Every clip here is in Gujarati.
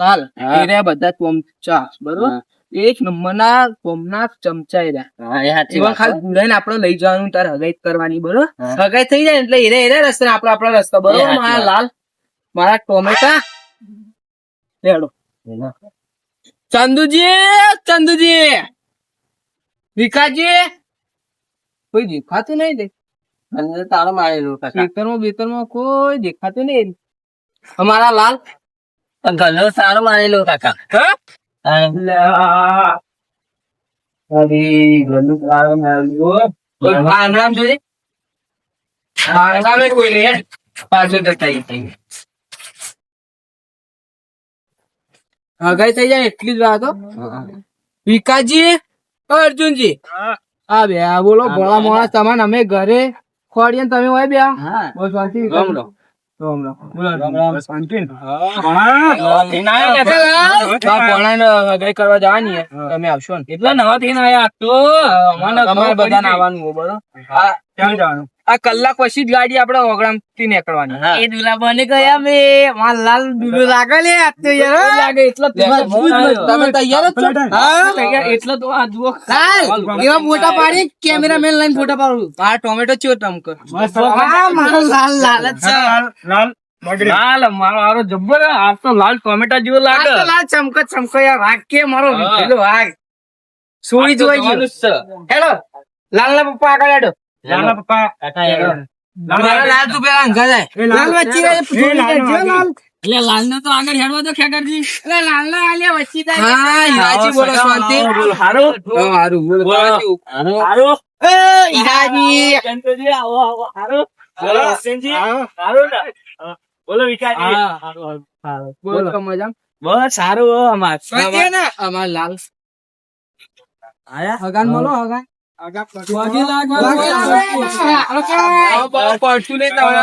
લાલ. એ રહ્યા બધા ચમચા બરોબર? એક નંબરના કોમના ચમચા એ રહ્યા એવા ખાલી ગુલાઈને આપણે લઈ જવાનું તાર હગાઈ કરવાની બરોબર? હગાઈ થઈ જાય એટલે એરે એરે રસ્તે ને આપણે આપણા રસ્તા બરોબર? મારા લાલ મારા ટોમેટા. રેડો. ચંદુજી ચંદુજી! વિકાસજી કોઈ દેખાતું નહીં દે. અંદર મારેલો કાકા. ખેતરમાં બેતરમાં કોઈ દેખાતું નહીં. અમારા લાલ ગલ્લો સારો મારેલો કાકા. હગાઈ થઈ જાય એટલી જ વાતો વિકાસજી અર્જુનજી હા બે બોલો ભોળા. મોણા તમારે અમે ઘરે ખોડીએ ને તમે હોય બે બસ શાંતિ રામ રામ. રામ રામ. બોલો રામ રામ. શાંતિ હગાઈ કરવા જવાની છે. તમે આવશો ને? એટલા નવા થઈને આયા તો? અમને તમારે ખબર બધાને આવવાનું બરોબર? આ- આ કલાક પછી જ ગાડી આપડે ઓગણામથી નીકળવાની એ દુલા બની ગયા મે. માર લાલ દુલો લાગે લે આ તો યાર લાગે એટલો તમે તૈયાર જ છો? હા. તૈયાર એટલે તો આ જુઓ. લાલ એવા ફોટા પાડી કેમેરામેન લઈને ફોટા પાડું. આ ટોમેટો ચો ટમકર હા મારો લાલ લાલ જ છે. લાલ મારો મારો જબ્બર આ તો લાલ ટોમેટા જેવો લાગે. લાલ ચમકો ચમકો યાર. વાઘ કે મારો? વાઘ. સોળી જોઈ છે. હેલો. લાલ ના પપ્પા આગળ હેડો લાલના પપ્પા. લાલ. લાલ લાલ. લાલને તો આગળ હેડવા દો ખેકરજી. લાલ ના આલ્યા વચ્ચે બોલો શાંતિ. હારું? હારું બોલો. હારું? એ હીરાજી આવો, આવો. હારું? બોલો, હસનજી. હારું બોલો વિકાસજી. હારું, હારું. બોલો. તો બસ સારું અમાર ને? અમાર લાલ. આયા? હગાન બોલો હગાન. વાગી લાગવા વાગી લાગવા. હા, બહુ પડતું નહીં તમારે.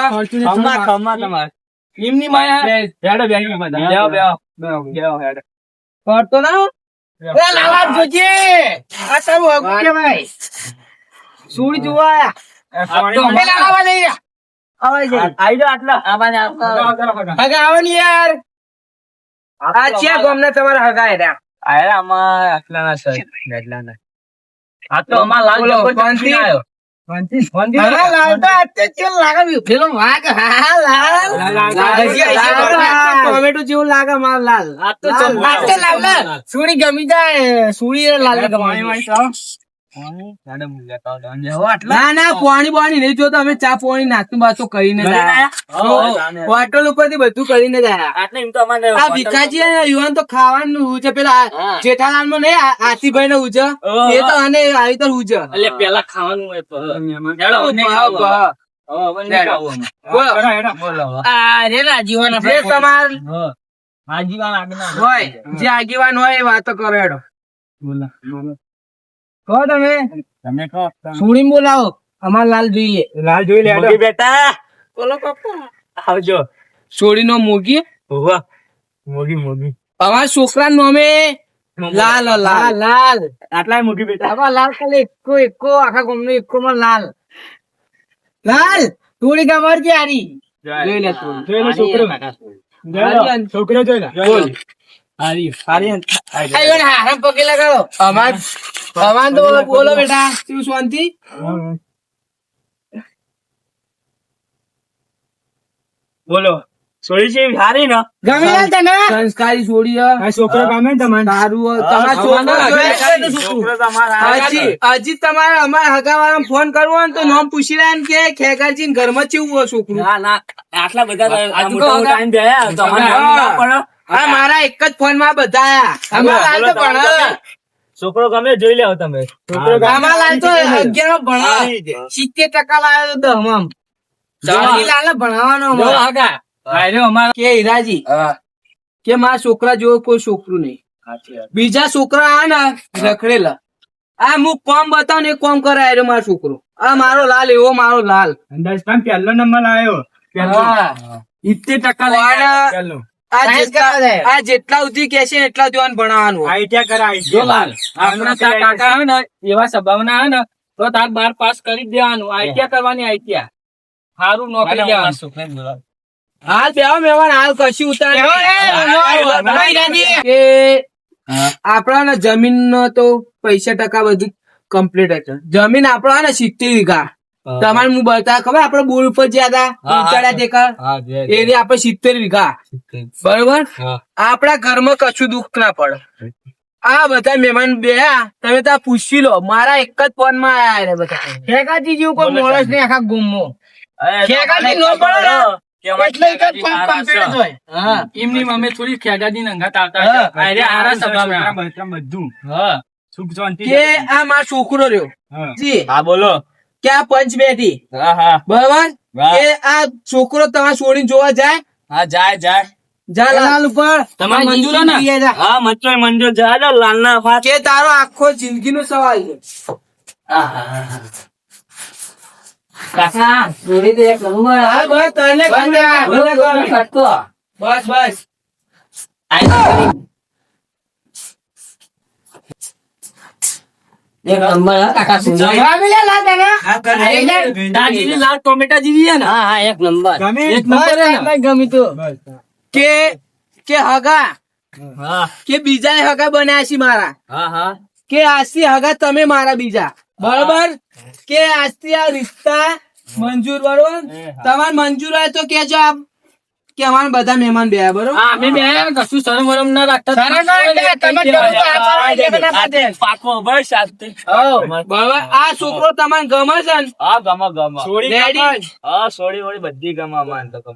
ખમ્મા, ખમ્મા તમારે. એમની માયા. હેડો, બેહી બધા. બેહો, બેહો. બેહો, હેડો. પડતો ના લાલા જોજે આ તારું હગું જોવા આવા નહીં રહ્યા. આવા જાય. આઈ જાઓ આટલા. આ હગા આવો ને યાર આ છે ગામના તમારા હગા રહ્યા આયા આમાં આટલાના છે. આટલાના. આ તો અમાર લાલ જબ્બર શાંતિ? ચમચી આયો. હા, લાલ તો અત્યારે કેવું લાગે? પેલો વાઘ હા લાલ. લાલ, લાલ, લાલ, હજી- હજી લાલ, તો લાલ. આ ટોમેટો જેવું લાગે માર લાલ. ગમી જાય સુડી લાલ ખાવાનું ઉજે. પેલા. જેઠાલાલ નો નહીં આતિભાઈ નો ઉજે. એ તો અને આવી તો ઉજે. એટલે પેલા ખાવાનું. બોલો. બોલો, આગેવાન હોય એ વાતો કરો હેડો. કહો તમે. તમે કહો. સુણી બોલાવો. અમાર લાલ જોઈએ. લાલ જોઈ લે મોગી બેટા. બોલો પપ્પા આવજો. સુણી નો મોગી વાહ મોગી મોગી અમાર છોકરા નોમે. લાલ લાલ. લાલ. આટલા મોગી બેટા. અમાર લાલ ખાલી એકો એકો આખા ગામનો એકો માં લાલ. લાલ ગમર કે આરી જોઈ લે. તું. જોઈ લે છોકરો. છોકરો જોઈ લે. બોલ. હારી હારી આયો ને હારામ પગે લગાડો. અમાર અમાર તો બોલો બેટા શું શાંતિ? બોલો સોરી છે હારી ને? ગમે તને? સંસ્કારી છોડી આ છોકરો ગમે તમને? સારું તમારા છોકરો. હજી હજી તમારે અમારા હગાવાળા ફોન કરવો ને તો નામ પૂછી રહ્યા કે ને ઘરમાં ચેવું હોય છોકરું? ના ના આટલા બધા ટાઈમ ગયા હા. મારા એક જ ફોનમાં બધા આયા. અમારા લાલ તો ભણે છોકરો ગમે જોઈ લેવો તમે. છોકરો લાલ તો અગિયારમાં સિત્તેર ટકા લાવ્યો દહમાં. લાલ ભણાવવાનો અમારે. કે હીરાજી કે મારા છોકરા જેવો કોઈ છોકરું નહીં. બીજા છોકરા આ ને રખડેલા. આ હું કોમ બતાવ ને કોમ કરાય મારો છોકરો. આ મારો લાલ એવો મારો લાલ. અંદાજ પહેલો નંબર આવ્યો. ઇત્તેર ટકા આ જેટલા સુધી કે છે એટલા જોવાનું ભણાવવાનું હોય. આઈટિયા કરાય જો લાલ આપણા તાર કાકા હે ને એવા સ્વભાવના હે ને તો તાર બાર પાસ કરી દેવાનું. આઈટીઆઈ કરવાની આઈટીઆઈ સારું નોકરી દેવાનું હાલ બેહો મહેમાન હાલ કશી ઉતાર આપણા જમીન નો તો પૈસા ટકા બધું કમ્પ્લીટ હતો જમીન આપણા ને સિત્તેર વીઘા. તમારે હું બતા ખબર આપડે બોર ઉપર જ્યાં હતા હા, દેખા એની આપણે સિત્તેર વીઘા. બરોબર? આપડા આપણા ઘરમાં કશું દુઃખ ના પડે. આ બધા મહેમાન બે તમે ત્યાં પૂછી લો. મારા એક જ ફોનમાં આયા રે બધા. ઠેકાજી જેવું કોઈ માણસ નહીં આખા ગુમો. અરે, નો પડે. એમની મમ્મી થોડી. બધું સુખ શાંતિ કે આ મારો છોકરો રહ્યો. જી. હા બોલો. કે આ પંચ બેઠી? હા હા. બરાબર? કે આ છોકરો તમારે છોડીને જોવા જાય? હા જાય જાય. જા લાલ. લાલ ઉપર? તમારે મંજૂર હે ને? જીતી ગયા હા મચો મંજૂર જાય ને લાલના ફાટ કે તારો આખો જિંદગીનો સવાલ છે. કાકા, જોડી દે એક નંબર. હા બસ તને. બસ બસ એક નંબર કાકા સુંદર. જમવા બી લે લાલ દાદા. દાદીની લાલ ટોમેટા જેવી હે ને? હા, હા, એક નંબર. એક નંબર હે ને? બસ, ગમી તું. કે કે હગા હા કે બીજા હગા બનાયા છે મારા હા હા કે આજથી હગા તમે મારા બીજા બરોબર કે આજથી આ રિશ્તા મંજૂર બરોબર તમારે મંજૂર હોય તો કેજો આપ કે અમારે બધા મહેમાન બે બરોબર? અમે બે કશું શરમ વરમ ના રાખતા. પાકો બસ શાંતિ બરોબર આ છોકરો તમારે ગમે છે ને? હા ગમે ગમો. Ready? હા છોડી વળી બધી ગમે અમારે તો.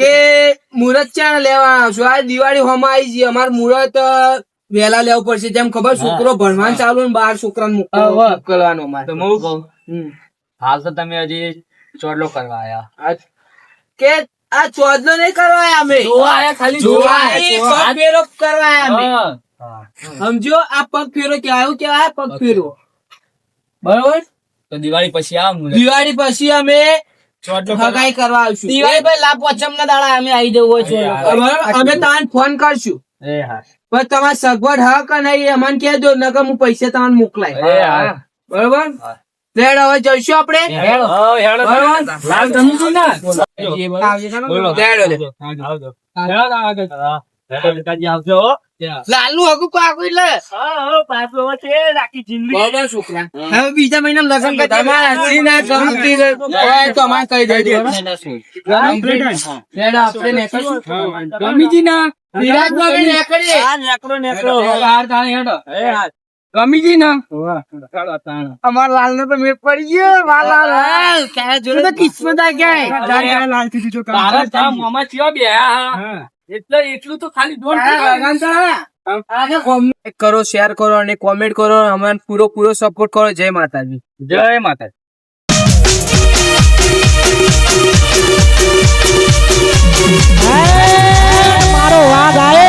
કે મુહૂર્ત ચાણ લેવા આવશો આ દિવાળી હોમાં આવી છે? અમારે મુહૂર્ત વેલા લેવું પડશે. જેમ ખબર છોકરો ભણવાનું ચાલુ ને બાર છોકરાને મોકલવાનો અમારે તો હું કહું હાલ તો તમે હજી ચોડલો કરવા આયા. કે આ ચોદલો નહીં કરવા આયા અમે. જોવા આયા ખાલી જોવા આયા, ફેરો કરવા આયા અમે. સમજો આ પગ ફેરો કેવું કેવાય પગ ફેરો. બરોબર? તો દિવાળી પછી આમ. દિવાળી પછી અમે હગાઈ કરવા. આવશું. દિવાળી પર લાભ પોચમ ના દાડા અમે આવી જવું છે અમે તમને ફોન કરશું. પણ તમારે સગવડ હક નહીં એ અમને કહેજો નકર હું પૈસા તમને મોકલાય. બરોબર? રેડ હવે જઈશું આપણે? હા, હેડો. બરોબર? લાલ ગમ્યું તું ને? બોલો. રેડ લે. આવજો. હેડો આગળ. હા. હેડો, વિકાસજી આવજો હો. લાલનું હગું કાકું એટલે? હા, હા, પાછું હવે છે રાખી જિંદગી. બરોબર છોકરા હવે બીજા મહિનામાં લગ્ન કરી તમારે હસી ના ગમતી હોય તો અમારે કહી દેજો રેડ આપણે નીકળશું. ગમીજી ના? વિરાટમાં નેકડો તાણે હેડો. કરો શેર કરો અને કોમેન્ટ કરો. અમાર પૂરો પૂરો સપોર્ટ કરો. જય માતાજી. જય માતાજી. મારો વાઘ આવે